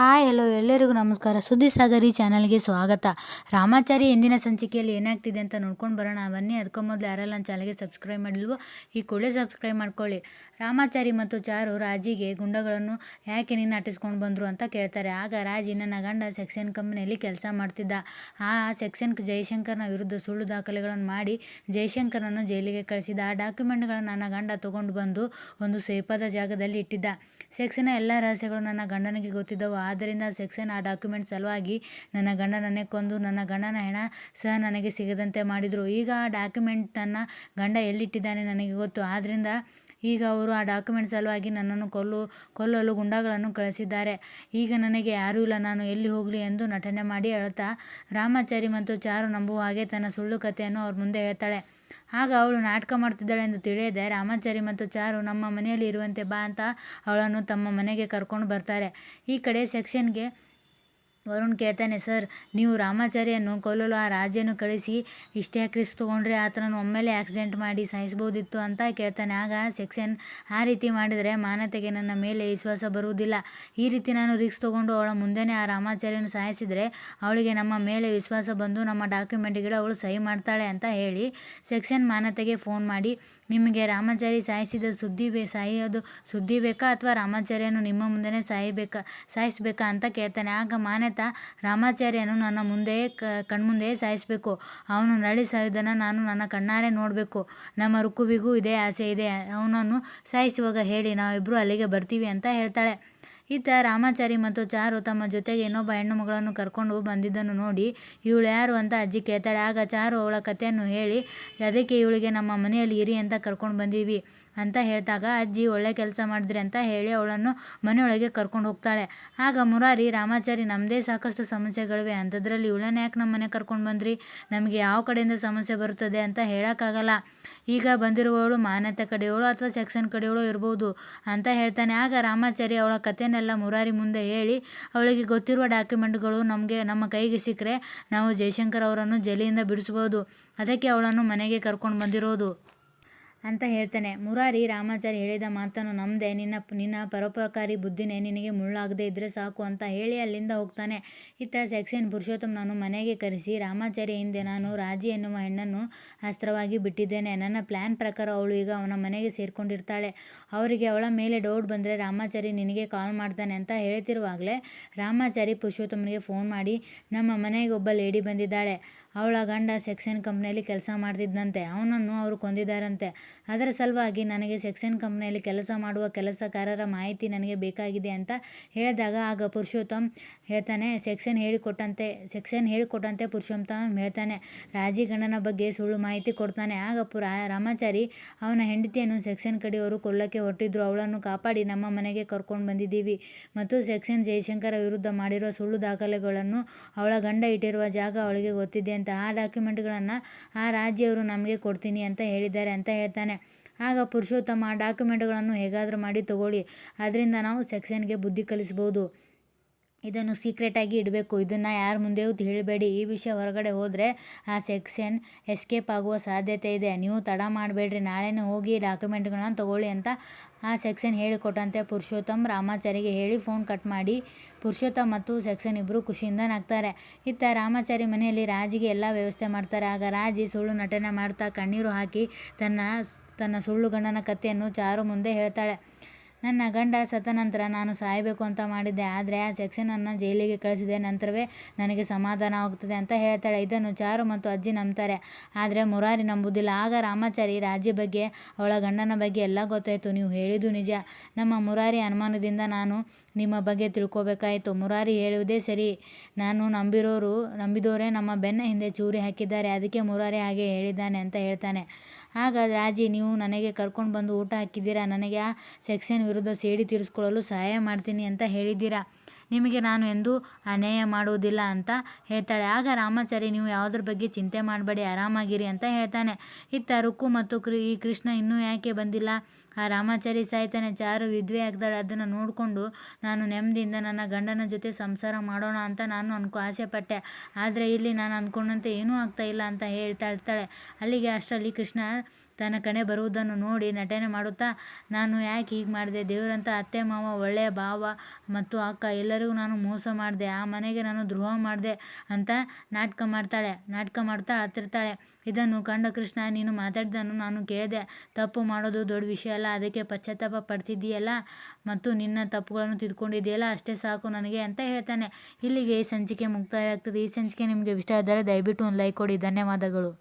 Hi, hello ಎಲ್ಲರಿಗೂ ನಮಸ್ಕಾರ. ಸುದ್ದಿ ಸಾಗರಿ ಚಾನಲ್ಗೆ ಸ್ವಾಗತ. ರಾಮಾಚಾರಿ ಎಂದಿನ ಸಂಚಿಕೆಯಲ್ಲಿ ಏನಾಗ್ತಿದೆ ಅಂತ ನೋಡ್ಕೊಂಡು ಬರೋಣ. ಬನ್ನಿ, ಅದಕ್ಕೂ ಮೊದಲು ಯಾರೆಲ್ಲ ನನ್ನ ಚಾನಲ್ಗೆ ಸಬ್ಸ್ಕ್ರೈಬ್ ಮಾಡಿಲ್ವೋ, ಈ ಕೂಡಲೇ ಸಬ್ಸ್ಕ್ರೈಬ್ ಮಾಡ್ಕೊಳ್ಳಿ. ರಾಮಾಚಾರಿ ಮತ್ತು ಚಾರು ರಾಜಿಗೆ ಗುಂಡಗಳನ್ನು ಯಾಕೆ ನೀನು ಅಟ್ಟಿಸ್ಕೊಂಡು ಬಂದರು ಅಂತ ಕೇಳ್ತಾರೆ. ಆಗ ರಾಜಿ ನನ್ನ ಗಂಡ ಸೆಕ್ಷನ್ ಕಂಪ್ನಿಯಲ್ಲಿ ಕೆಲಸ ಮಾಡ್ತಿದ್ದ. ಆ ಸೆಕ್ಷನ್ ಜೈಶಂಕರ್ನ ವಿರುದ್ಧ ಸುಳ್ಳು ದಾಖಲೆಗಳನ್ನು ಮಾಡಿ ಜಯಶಂಕರನ್ನು ಜೈಲಿಗೆ ಕಳಿಸಿದ. ಆ ಡಾಕ್ಯುಮೆಂಟ್ಗಳನ್ನು ನನ್ನ ಗಂಡ ತಗೊಂಡು ಬಂದು ಒಂದು ಸ್ವೀಪದ ಜಾಗದಲ್ಲಿ ಇಟ್ಟಿದ್ದ. ಸೆಕ್ಷನ್ನ ಎಲ್ಲ ರಹಸ್ಯಗಳು ನನ್ನ ಗಂಡನಿಗೆ ಗೊತ್ತಿದ್ದವು. ಆದ್ದರಿಂದ ಸೆಕ್ಷನ್ ಆ ಡಾಕ್ಯುಮೆಂಟ್ ಸಲುವಾಗಿ ನನ್ನ ಗಂಡನನ್ನೇ ಕೊಂದು, ನನ್ನ ಗಂಡನ ಹೆಣ ಸಹ ನನಗೆ ಸಿಗದಂತೆ ಮಾಡಿದರು. ಈಗ ಆ ಡಾಕ್ಯುಮೆಂಟ್ ನನ್ನ ಗಂಡ ಎಲ್ಲಿಟ್ಟಿದ್ದಾನೆ ನನಗೆ ಗೊತ್ತು. ಆದ್ದರಿಂದ ಈಗ ಅವರು ಆ ಡಾಕ್ಯುಮೆಂಟ್ ಸಲುವಾಗಿ ನನ್ನನ್ನು ಕೊಲ್ಲು, ಕೊಲ್ಲಲು ಗುಂಡಗಳನ್ನು ಕಳಿಸಿದ್ದಾರೆ. ಈಗ ನನಗೆ ಯಾರೂ ಇಲ್ಲ, ನಾನು ಎಲ್ಲಿ ಹೋಗಲಿ ಎಂದು ನಟನೆ ಮಾಡಿ ಅಳುತ್ತಾ ರಾಮಾಚಾರಿ ಮತ್ತು ಚಾರು ನಂಬುವ ಹಾಗೆ ತನ್ನ ಸುಳ್ಳು ಕಥೆಯನ್ನು ಅವ್ರ ಮುಂದೆ ಹೇಳ್ತಾಳೆ ಆಗ ಅವಳು ನಾಟಕ ಮಾಡ್ತಿದ್ದಾಳೆ ಎಂದು ತಿಳಿಯದೆ ರಾಮಾಚಾರಿ ಮತ್ತು ಚಾರು ನಮ್ಮ ಮನೆಯಲ್ಲಿ ಇರುವಂತೆ ಬಾ ಅಂತ ಅವಳನ್ನು ತಮ್ಮ ಮನೆಗೆ ಕರ್ಕೊಂಡು ಬರ್ತಾರೆ. ಈ ಕಡೆ ಸೆಕ್ಷನ್ಗೆ ವರುಣ್ ಕೇಳ್ತಾನೆ, ಸರ್, ನೀವು ರಾಮಾಚಾರಿಯನ್ನು ಕೊಲ್ಲಲು ಆ ರಾಜೆಯನ್ನು ಕಳಿಸಿ, ಇಷ್ಟೇ ಕ್ರಿಸ್ ತೊಗೊಂಡ್ರೆ ಆತನನ್ನು ಒಮ್ಮೆಲೆ ಆಕ್ಸಿಡೆಂಟ್ ಮಾಡಿ ಸಾಯಿಸ್ಬೋದಿತ್ತು ಅಂತ ಕೇಳ್ತಾನೆ. ಆಗ ಸೆಕ್ಷನ್ ಆ ರೀತಿ ಮಾಡಿದರೆ ಮಾನತೆಗೆ ನನ್ನ ಮೇಲೆ ವಿಶ್ವಾಸ ಬರುವುದಿಲ್ಲ. ಈ ರೀತಿ ನಾನು ರಿಸ್ಕ್ ತೊಗೊಂಡು ಅವಳ ಮುಂದೆನೇ ಆ ರಾಮಾಚಾರ್ಯನ ಸಾಯಿಸಿದರೆ ಅವಳಿಗೆ ನಮ್ಮ ಮೇಲೆ ವಿಶ್ವಾಸ ಬಂದು ನಮ್ಮ ಡಾಕ್ಯುಮೆಂಟ್ಗೆ ಅವಳು ಸಹಿ ಮಾಡ್ತಾಳೆ ಅಂತ ಹೇಳಿ ಸೆಕ್ಷನ್ ಮಾನತೆಗೆ ಫೋನ್ ಮಾಡಿ ನಿಮಗೆ ರಾಮಾಚಾರಿ ಸಾಯಿಸಿದ ಸುದ್ದಿ ಬೇ, ಸಾಯೋದು ಸುದ್ದಿ ಬೇಕಾ ಅಥವಾ ರಾಮಾಚಾರ್ಯನು ನಿಮ್ಮ ಮುಂದೆನೇ ಸಾಯಬೇಕಾ, ಸಾಯಿಸಬೇಕಾ ಅಂತ ಕೇಳ್ತಾನೆ. ಆಗ ಮಾನ್ಯತ ರಾಮಾಚಾರ್ಯನು ನನ್ನ ಮುಂದೆಯೇ ಕ, ಕಣ್ಮುಂದೆಯೇ ಸಾಯಿಸಬೇಕು. ಅವನು ನರಳಿ ಸಾಯೋದನ್ನು ನಾನು ನನ್ನ ಕಣ್ಣಾರೆ ನೋಡಬೇಕು. ನಮ್ಮ ರುಕುವಿಗೂ ಇದೇ ಆಸೆ ಇದೆ. ಅವನನ್ನು ಸಾಯಿಸುವಾಗ ಹೇಳಿ ನಾವಿಬ್ಬರು ಅಲ್ಲಿಗೆ ಬರ್ತೀವಿ ಅಂತ ಹೇಳ್ತಾಳೆ. ಇತ್ತ ರಾಮಾಚಾರಿ ಮತ್ತು ಚಾರು ತಮ್ಮ ಜೊತೆಗೆ ಇನ್ನೊಬ್ಬ ಹೆಣ್ಣು ಮಗಳನ್ನು ಕರ್ಕೊಂಡು ಬಂದಿದ್ದನ್ನು ನೋಡಿ, ಇವಳು ಯಾರು ಅಂತ ಅಜ್ಜಿ ಕೇಳ್ತಾಳೆ. ಆಗ ಚಾರು ಅವಳ ಕಥೆಯನ್ನು ಹೇಳಿ, ಅದಕ್ಕೆ ಇವಳಿಗೆ ನಮ್ಮ ಮನೆಯಲ್ಲಿ ಇರಿ ಅಂತ ಕರ್ಕೊಂಡು ಬಂದೀವಿ ಅಂತ ಹೇಳಿದಾಗ, ಅಜ್ಜಿ, ಒಳ್ಳೆ ಕೆಲಸ ಮಾಡಿದ್ರಿ ಅಂತ ಹೇಳಿ ಅವಳನ್ನು ಮನೆಯೊಳಗೆ ಕರ್ಕೊಂಡು ಹೋಗ್ತಾಳೆ. ಆಗ ಮುರಾರಿ, ರಾಮಾಚಾರಿ ನಮ್ಮದೇ ಸಾಕಷ್ಟು ಸಮಸ್ಯೆಗಳಿವೆ. ಅಂಥದ್ರಲ್ಲಿ ಇವಳನ್ನ ಯಾಕೆ ನಮ್ಮ ಮನೆ ಕರ್ಕೊಂಡು ಬಂದ್ರಿ? ನಮಗೆ ಯಾವ ಕಡೆಯಿಂದ ಸಮಸ್ಯೆ ಬರುತ್ತದೆ ಅಂತ ಹೇಳೋಕ್ಕಾಗಲ್ಲ. ಈಗ ಬಂದಿರುವವಳು ಮಾನ್ಯತೆ ಕಡೆಯವಳು ಅಥವಾ ಸೆಕ್ಷನ್ ಕಡೆಯವಳು ಇರ್ಬೋದು ಅಂತ ಹೇಳ್ತಾನೆ. ಆಗ ರಾಮಾಚಾರಿ ಅವಳ ಕಥೆನೆಲ್ಲ ಮುರಾರಿ ಮುಂದೆ ಹೇಳಿ, ಅವಳಿಗೆ ಗೊತ್ತಿರುವ ಡಾಕ್ಯುಮೆಂಟ್ಗಳು ನಮಗೆ, ನಮ್ಮ ಕೈಗೆ ಸಿಕ್ಕರೆ ನಾವು ಜಯಶಂಕರ್ ಅವರನ್ನು ಜೈಲಿಂದ ಬಿಡಿಸ್ಬೋದು. ಅದಕ್ಕೆ ಅವಳನ್ನು ಮನೆಗೆ ಕರ್ಕೊಂಡು ಬಂದಿರೋದು. ಅಂತ ಹೇಳ್ತಾನೆ. ಮುರಾರಿ ರಾಮಾಚಾರಿ ಹೇಳಿದ ಮಾತನ್ನು ನಂಬದೆ ನಿನ್ನ ನಿನ್ನ ಪರೋಪಕಾರಿ ಬುದ್ಧಿನೇ ನಿನಗೆ ಮುಳ್ಳಾಗದೆ ಇದ್ದರೆ ಸಾಕು ಅಂತ ಹೇಳಿ ಅಲ್ಲಿಂದ ಹೋಗ್ತಾನೆ. ಇತ್ತ ಸೆಕ್ಸೆನ್ ಪುರುಷೋತ್ತಮ್ ನಾನು ಮನೆಗೆ ಕರೆಸಿ ರಾಮಾಚಾರಿ ಹಿಂದೆ ನಾನು ರಾಜಿ ಎನ್ನುವ ಹೆಣ್ಣನ್ನು ಅಸ್ತ್ರವಾಗಿ ಬಿಟ್ಟಿದ್ದೇನೆ. ನನ್ನ ಪ್ಲ್ಯಾನ್ ಪ್ರಕಾರ ಅವಳು ಈಗ ಅವನ ಮನೆಗೆ ಸೇರಿಕೊಂಡಿರ್ತಾಳೆ. ಅವರಿಗೆ ಅವಳ ಮೇಲೆ ಡೌಟ್ ಬಂದರೆ ರಾಮಾಚಾರಿ ನಿನಗೆ ಕಾಲ್ ಮಾಡ್ತಾನೆ ಅಂತ ಹೇಳ್ತಿರುವಾಗಲೇ ರಾಮಾಚಾರಿ ಪುರುಷೋತ್ತಮನಿಗೆ ಫೋನ್ ಮಾಡಿ, ನಮ್ಮ ಮನೆಗೆ ಒಬ್ಬ ಲೇಡಿ ಬಂದಿದ್ದಾಳೆ. ಅವಳ ಗಂಡ ಸೆಕ್ಷನ್ ಕಂಪ್ನಿಯಲ್ಲಿ ಕೆಲಸ ಮಾಡ್ತಿದ್ದಂತೆ. ಅವನನ್ನು ಅವರು ಕೊಂದಿದ್ದಾರಂತೆ. ಅದರ ಸಲುವಾಗಿ ನನಗೆ ಸೆಕ್ಷನ್ ಕಂಪ್ನಿಯಲ್ಲಿ ಕೆಲಸ ಮಾಡುವ ಕೆಲಸಗಾರರ ಮಾಹಿತಿ ನನಗೆ ಬೇಕಾಗಿದೆ ಅಂತ ಹೇಳಿದಾಗ, ಆಗ ಪುರುಷೋತ್ತಮ್ ಹೇಳ್ತಾನೆ ಸೆಕ್ಷನ್ ಹೇಳಿಕೊಟ್ಟಂತೆ ಸೆಕ್ಷನ್ ಹೇಳಿಕೊಟ್ಟಂತೆ ಪುರುಷೋತ್ತಮ್, ಹೇಳ್ತಾನೆ. ರಾಜಿ ಗಂಡನ ಬಗ್ಗೆ ಸುಳ್ಳು ಮಾಹಿತಿ ಕೊಡ್ತಾನೆ. ಆಗ ಪುರ, ರಾಮಾಚಾರಿ ಅವನ ಹೆಂಡತಿಯನ್ನು ಸೆಕ್ಷನ್ ಕಡೆಯವರು ಕೊಲ್ಲಕ್ಕೆ ಹೊರಟಿದ್ರು. ಅವಳನ್ನು ಕಾಪಾಡಿ ನಮ್ಮ ಮನೆಗೆ ಕರ್ಕೊಂಡು ಬಂದಿದ್ದೀವಿ. ಮತ್ತು ಸೆಕ್ಷನ್ ಜಯಶಂಕರ ವಿರುದ್ಧ ಮಾಡಿರುವ ಸುಳ್ಳು ದಾಖಲೆಗಳನ್ನು ಅವಳ ಗಂಡ ಇಟ್ಟಿರುವ ಜಾಗ ಅವಳಿಗೆ ಗೊತ್ತಿದೆ ಅಂತ ಆ ಡಾಕ್ಯುಮೆಂಟ್ಗಳನ್ನು ಆ ರಾಜ್ಯವರು ನಮಗೆ ಕೊಡ್ತೀನಿ ಅಂತ ಹೇಳಿದ್ದಾರೆ ಅಂತ ಹೇಳ್ತಾನೆ. ಆಗ ಪುರುಷೋತ್ತಮ ಆ ಡಾಕ್ಯುಮೆಂಟ್ಗಳನ್ನು ಹೇಗಾದರೂ ಮಾಡಿ ತಗೊಳ್ಳಿ. ಅದರಿಂದ ನಾವು ಸೆಕ್ಷನ್ಗೆ ಬುದ್ಧಿ ಕಲಿಸ್ಬೋದು. ಇದನ್ನು ಸೀಕ್ರೆಟಾಗಿ ಇಡಬೇಕು. ಇದನ್ನು ಯಾರ ಮುಂದೆಯೂ ಹೇಳಬೇಡಿ. ಈ ವಿಷಯ ಹೊರಗಡೆ ಹೋದರೆ ಆ ಸೆಕ್ಷನ್ ಎಸ್ಕೇಪ್ ಆಗುವ ಸಾಧ್ಯತೆ ಇದೆ. ನೀವು ತಡ ಮಾಡಬೇಡ್ರಿ. ನಾಳೆನೇ ಹೋಗಿ ಡಾಕ್ಯುಮೆಂಟ್ಗಳನ್ನ ತಗೊಳ್ಳಿ ಅಂತ ಆ ಸೆಕ್ಷನ್ ಹೇಳಿಕೊಟ್ಟಂತೆ ಪುರುಷೋತ್ತಮ್ ರಾಮಾಚಾರಿಗೆ ಹೇಳಿ ಫೋನ್ ಕಟ್ ಮಾಡಿ ಪುರುಷೋತ್ತಮ್ ಮತ್ತು ಸೆಕ್ಷನ್ ಇಬ್ಬರು ಖುಷಿಯಿಂದ ನಗ್ತಾರೆ. ಇತ್ತ ರಾಮಾಚಾರಿ ಮನೆಯಲ್ಲಿ ರಾಜಿಗೆ ಎಲ್ಲ ವ್ಯವಸ್ಥೆ ಮಾಡ್ತಾರೆ. ಆಗ ರಾಜಿ ಸುಳ್ಳು ನಟನೆ ಮಾಡ್ತಾ ಕಣ್ಣೀರು ಹಾಕಿ ತನ್ನ ತನ್ನ ಸುಳ್ಳು ಗಂಡನ ಕಥೆಯನ್ನು ಚಾರು ಮುಂದೆ ಹೇಳ್ತಾಳೆ. ನನ್ನ ಗಂಡ ಸತ್ತ ನಂತರ ನಾನು ಸಾಯಬೇಕು ಅಂತ ಮಾಡಿದ್ದೆ. ಆದರೆ ಆ ಸೆಕ್ಷನನ್ನು ಜೈಲಿಗೆ ಕಳಿಸಿದ ನಂತರವೇ ನನಗೆ ಸಮಾಧಾನವಾಗುತ್ತದೆ ಅಂತ ಹೇಳ್ತಾಳೆ. ಇದನ್ನು ಚಾರು ಮತ್ತು ಅಜ್ಜಿ ನಂಬ್ತಾರೆ. ಆದರೆ ಮುರಾರಿ ನಂಬುವುದಿಲ್ಲ ಆಗ ರಾಮಾಚಾರಿ ರಾಜ್ಯ ಬಗ್ಗೆ, ಅವಳ ಗಂಡನ ಬಗ್ಗೆ ಎಲ್ಲ ಗೊತ್ತಾಯಿತು. ನೀವು ಹೇಳಿದ್ದು ನಿಜ. ನಮ್ಮ ಮುರಾರಿ ಅನುಮಾನದಿಂದ ನಾನು ನಿಮ್ಮ ಬಗ್ಗೆ ತಿಳ್ಕೊಬೇಕಾಯಿತು. ಮುರಾರಿ ಹೇಳುವುದೇ ಸರಿ. ನಾನು ನಂಬಿರೋರು, ನಂಬಿದವರೇ ನಮ್ಮ ಬೆನ್ನ ಹಿಂದೆ ಚೂರಿ ಹಾಕಿದ್ದಾರೆ. ಅದಕ್ಕೆ ಮುರಾರಿ ಹಾಗೆ ಹೇಳಿದ್ದಾನೆ ಅಂತ ಹೇಳ್ತಾನೆ. ಆಗ ರಾಜಿ, ನೀವು ನನಗೆ ಕರ್ಕೊಂಡು ಬಂದು ಊಟ ಹಾಕಿದ್ದೀರಾ? ನನಗೆ ಆ ಸೆಕ್ಷನ್ ವಿರುದ್ಧ ಸೇಡಿ ತೀರಿಸ್ಕೊಳ್ಳಲು ಸಹಾಯ ಮಾಡ್ತೀನಿ ಅಂತ ಹೇಳಿದ್ದೀರಾ? ನಿಮಗೆ ನಾನು ಎಂದೂ ಅನ್ಯಾಯ ಮಾಡುವುದಿಲ್ಲ ಅಂತ ಹೇಳ್ತಾಳೆ. ಆಗ ರಾಮಾಚಾರಿ, ನೀವು ಯಾವುದ್ರ ಬಗ್ಗೆ ಚಿಂತೆ ಮಾಡಬೇಡಿ, ಆರಾಮಾಗಿರಿ ಅಂತ ಹೇಳ್ತಾನೆ. ಇತ್ತ ರುಕ್ಕು ಮತ್ತು ಕೃ ಈ ಕೃಷ್ಣ ಇನ್ನೂ ಯಾಕೆ ಬಂದಿಲ್ಲ? ಆ ರಾಮಾಚಾರಿ ಸಾಯ್ತಾನೆ ಚಾರು ವಿದ್ವೆ ಆಗ್ತಾಳೆ ಅದನ್ನು ನೋಡಿಕೊಂಡು ನಾನು ನೆಮ್ಮದಿಯಿಂದ ನನ್ನ ಗಂಡನ ಜೊತೆ ಸಂಸಾರ ಮಾಡೋಣ ಅಂತ ನಾನು ಅನ್ಕೊ ಆಸೆಪಟ್ಟೆ. ಆದರೆ ಇಲ್ಲಿ ನಾನು ಅಂದ್ಕೊಂಡಂತೆ ಏನೂ ಆಗ್ತಾ ಇಲ್ಲ ಅಂತ ಹೇಳ್ತಾ ಇರ್ತಾಳೆ ಅಲ್ಲಿಗೆ ಅಷ್ಟರಲ್ಲಿ ಕೃಷ್ಣ ತನ್ನ ಕಣೆ ಬರುವುದನ್ನು ನೋಡಿ ನಟನೆ ಮಾಡುತ್ತಾ, ನಾನು ಯಾಕೆ ಹೀಗೆ ಮಾಡಿದೆ? ದೇವರಂತ ಅತ್ತೆ, ಮಾವ, ಒಳ್ಳೆಯ ಭಾವ ಮತ್ತು ಅಕ್ಕ, ಎಲ್ಲರಿಗೂ ನಾನು ಮೋಸ ಮಾಡಿದೆ. ಆ ಮನೆಗೆ ನಾನು ದ್ರೋಹ ಮಾಡಿದೆ ಅಂತ ನಾಟಕ ಮಾಡ್ತಾಳೆ. ನಾಟಕ ಮಾಡ್ತಾ ಹತ್ತಿರ್ತಾಳೆ. ಇದನ್ನು ಕಂಡ ಕೃಷ್ಣ, ನೀನು ಮಾತಾಡಿದ್ದನ್ನು ನಾನು ಕೇಳಿದೆ. ತಪ್ಪು ಮಾಡೋದು ದೊಡ್ಡ ವಿಷಯ ಅಲ್ಲ. ಅದಕ್ಕೆ ಪಶ್ಚಾತ್ತಾಪ ಪಡ್ತಿದ್ದೀಯಲ್ಲ ಮತ್ತು ನಿನ್ನ ತಪ್ಪುಗಳನ್ನು ತಿದ್ಕೊಂಡಿದ್ದೀಯಲ್ಲ, ಅಷ್ಟೇ ಸಾಕು ನನಗೆ ಅಂತ ಹೇಳ್ತಾನೆ. ಇಲ್ಲಿಗೆ ಈ ಸಂಚಿಕೆ ಮುಕ್ತಾಯ ಆಗ್ತದೆ ಈ ಸಂಚಿಕೆ ನಿಮಗೆ ಇಷ್ಟ ಆದರೆ ದಯವಿಟ್ಟು ಒಂದು ಲೈಕ್ ಕೊಡಿ. ಧನ್ಯವಾದಗಳು.